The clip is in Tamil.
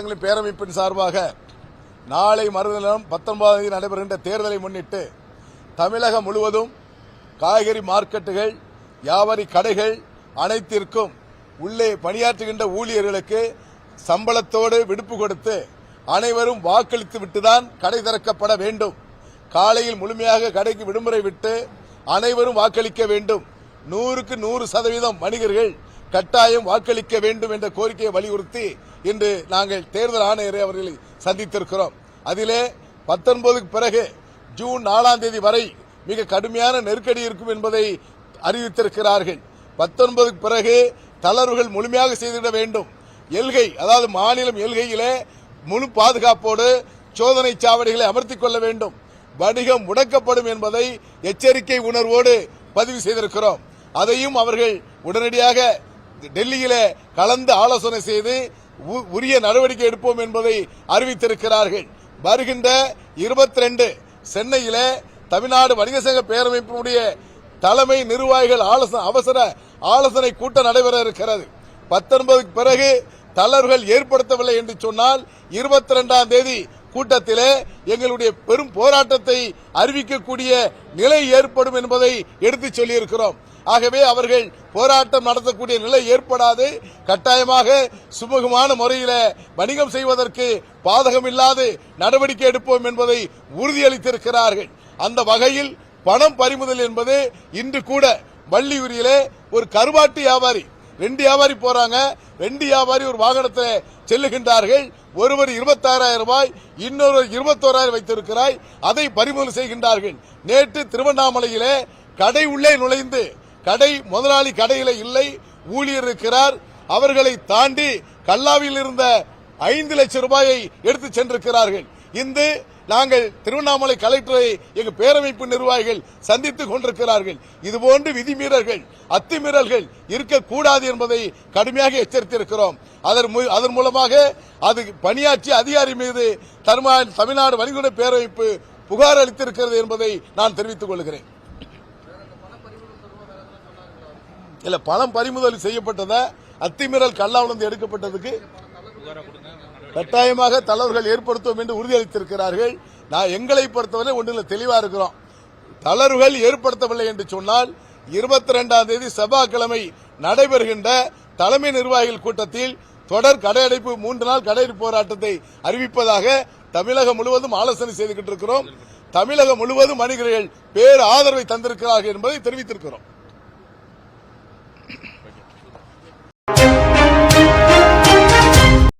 பிரதேசங்களின் பேரமைப்பின் சார்பாக நாளை மறுதினம் பத்தொன்பதாம் தேதி நடைபெறுகின்ற தேர்தலை முன்னிட்டு தமிழகம் முழுவதும் காய்கறி மார்க்கெட்டுகள் வியாபாரி கடைகள் அனைத்திற்கும் உள்ளே பணியாற்றுகின்ற ஊழியர்களுக்கு சம்பளத்தோடு விடுப்பு கொடுத்து அனைவரும் வாக்களித்து விட்டுதான் கடை திறக்கப்பட வேண்டும். காலையில் முழுமையாக கடைக்கு விடுமுறை விட்டு அனைவரும் வாக்களிக்க வேண்டும். நூறுக்கு நூறு சதவீதம் வணிகர்கள் கட்டாயம் வாக்களிக்க வேண்டும் என்ற கோரிக்கையை வலியுறுத்தி இன்று நாங்கள் தேர்தல் ஆணையரை அவர்களை சந்தித்திருக்கிறோம். அதிலே பத்தொன்பதுக்கு பிறகு ஜூன் நாலாம் தேதி வரை மிக கடுமையான நெருக்கடி இருக்கும் என்பதை அறிவித்திருக்கிறார்கள். பத்தொன்பதுக்கு பிறகு தளர்வுகள் முழுமையாக செய்திட வேண்டும். எல்கை அதாவது மாநிலம் எல்கையிலே முழு பாதுகாப்போடு சோதனை சாவடிகளை அமர்த்திக் கொள்ள வேண்டும். வணிகம் முடக்கப்படும் என்பதை எச்சரிக்கை உணர்வோடு பதிவு செய்திருக்கிறோம். அதையும் அவர்கள் உடனடியாக டெல்லியில கலந்து ஆலோசனை செய்து உ- உரிய நடவடிக்கை எடுப்போம் என்பதை அறிவித்திருக்கிறார்கள். வருகின்ற இருபத்தி ரெண்டு சென்னையில தமிழ்நாடு வணிக சங்க பேரமைப்பினுடைய தலைமை நிர்வாகிகள் ஆலோசனை அவசர ஆலோசனை கூட்டம் நடைபெற இருக்கிறது. பத்தொன்பதுக்கு பிறகு தளர்வுகள் ஏற்படுத்தவில்லை என்று சொன்னால் இருபத்தி ரெண்டாம் தேதி கூட்டத்திலே எங்களுடைய பெரும் போராட்டத்தை அறிவிக்கக்கூடிய நிலை ஏற்படும் என்பதை எடுத்துச் சொல்லியிருக்கிறோம். ஆகவே அவர்கள் போராட்டம் நடத்தக்கூடிய நிலை ஏற்படாது. கட்டாயமாக சுமூகமான முறையில் வணிகம் செய்வதற்கு பாதகமில்லாது நடவடிக்கை எடுப்போம் என்பதை உறுதியளித்திருக்கிறார்கள். அந்த வகையில் பணம் பறிமுதல் என்பது இன்று கூட வள்ளியூரிலே ஒரு கருவாட்டு வியாபாரி ரெண்டு வியாபாரி போறாங்க. ரெண்டு வியாபாரி ஒரு வாகனத்தில் செல்லுகின்றார்கள். ஒருவர் இருபத்தாறாயிரம் ரூபாய் இன்னொரு இருபத்தோராயிரம் வைத்திருக்கிறாய். அதை பறிமுதல் செய்கின்றார்கள். நேற்று திருவண்ணாமலையிலே கடை உள்ளே நுழைந்து கடை முதலாளி கடையில இல்லை ஊழியர் இருக்கிறார். அவர்களை தாண்டி கல்லாவில் இருந்த ஐந்து லட்சம் ரூபாயை எடுத்து சென்றிருக்கிறார்கள். இந்த நாங்கள் திருவண்ணாமலை கலெக்டரை எங்கள் பேரமைப்பு நிர்வாகிகள் சந்தித்துக் கொண்டிருக்கிறார்கள். இதுபோன்று விதிமீறல்கள் அத்துமீறல்கள் இருக்கக்கூடாது என்பதை கடுமையாக எச்சரித்திருக்கிறோம். அதன் அதன் மூலமாக அது பணியாற்றிய அதிகாரி மீது தர்மா- தமிழ்நாடு வணிகுட பேரமைப்பு புகார் அளித்திருக்கிறது என்பதை நான் தெரிவித்துக் கொள்கிறேன். இல்ல பணம் பறிமுதல் செய்யப்பட்டதை? அத்துமீறல் கல்லாவளந்து எடுக்கப்பட்டதுக்கு? கட்டாயமாக தளர்வுகள் ஏற்படுத்தும் என்று உறுதியளித்திருக்கிறார்கள். நான் எங்களை பொறுத்தவரை ஒன்றில் தெளிவாக இருக்கிறோம். தளர்வுகள் ஏற்படுத்தவில்லை என்று சொன்னால் இருபத்தி ரெண்டாம் தேதி செவ்வாய்க்கிழமை நடைபெறுகின்ற தலைமை நிர்வாகிகள் கூட்டத்தில் தொடர் கடையடைப்பு மூன்று நாள் கடையடைப்பு போராட்டத்தை அறிவிப்பதாக தமிழகம் முழுவதும் ஆலோசனை செய்துகிட்டு இருக்கிறோம். தமிழகம் முழுவதும் வணிகர்கள் பேர் ஆதரவை தந்திருக்கிறார்கள் என்பதை தெரிவித்திருக்கிறோம்.